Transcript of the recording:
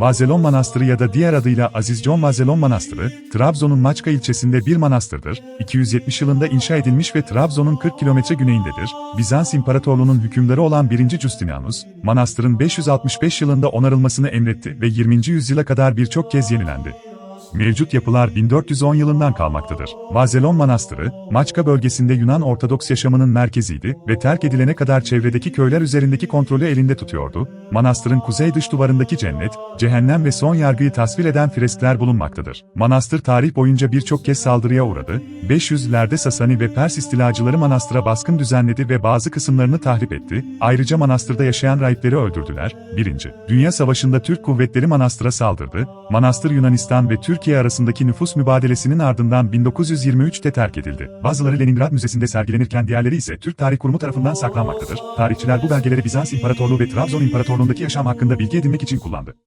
Vazelon Manastırı ya da diğer adıyla Aziz John Vazelon Manastırı, Trabzon'un Maçka ilçesinde bir manastırdır. 270 yılında inşa edilmiş ve Trabzon'un 40 kilometre güneyindedir. Bizans İmparatorluğu'nun hükümdarı olan 1. Justinianus, manastırın 565 yılında onarılmasını emretti ve 20. yüzyıla kadar birçok kez yenilendi. Mevcut yapılar 1410 yılından kalmaktadır. Vazelon Manastırı, Maçka bölgesinde Yunan Ortodoks yaşamının merkeziydi ve terk edilene kadar çevredeki köyler üzerindeki kontrolü elinde tutuyordu. Manastırın kuzey dış duvarındaki cennet, cehennem ve son yargıyı tasvir eden freskler bulunmaktadır. Manastır tarih boyunca birçok kez saldırıya uğradı. 500'lerde Sasani ve Pers istilacıları manastıra baskın düzenledi ve bazı kısımlarını tahrip etti. Ayrıca manastırda yaşayan rahipleri öldürdüler. 1. Dünya Savaşı'nda Türk kuvvetleri manastıra saldırdı. Manastır Yunanistan ve Türkiye arasındaki nüfus mübadelesinin ardından 1923'te terk edildi. Bazıları Leningrad Müzesi'nde sergilenirken diğerleri ise Türk Tarih Kurumu tarafından saklanmaktadır. Tarihçiler bu belgeleri Bizans İmparatorluğu ve Trabzon İmparatorluğu'ndaki yaşam hakkında bilgi edinmek için kullandı.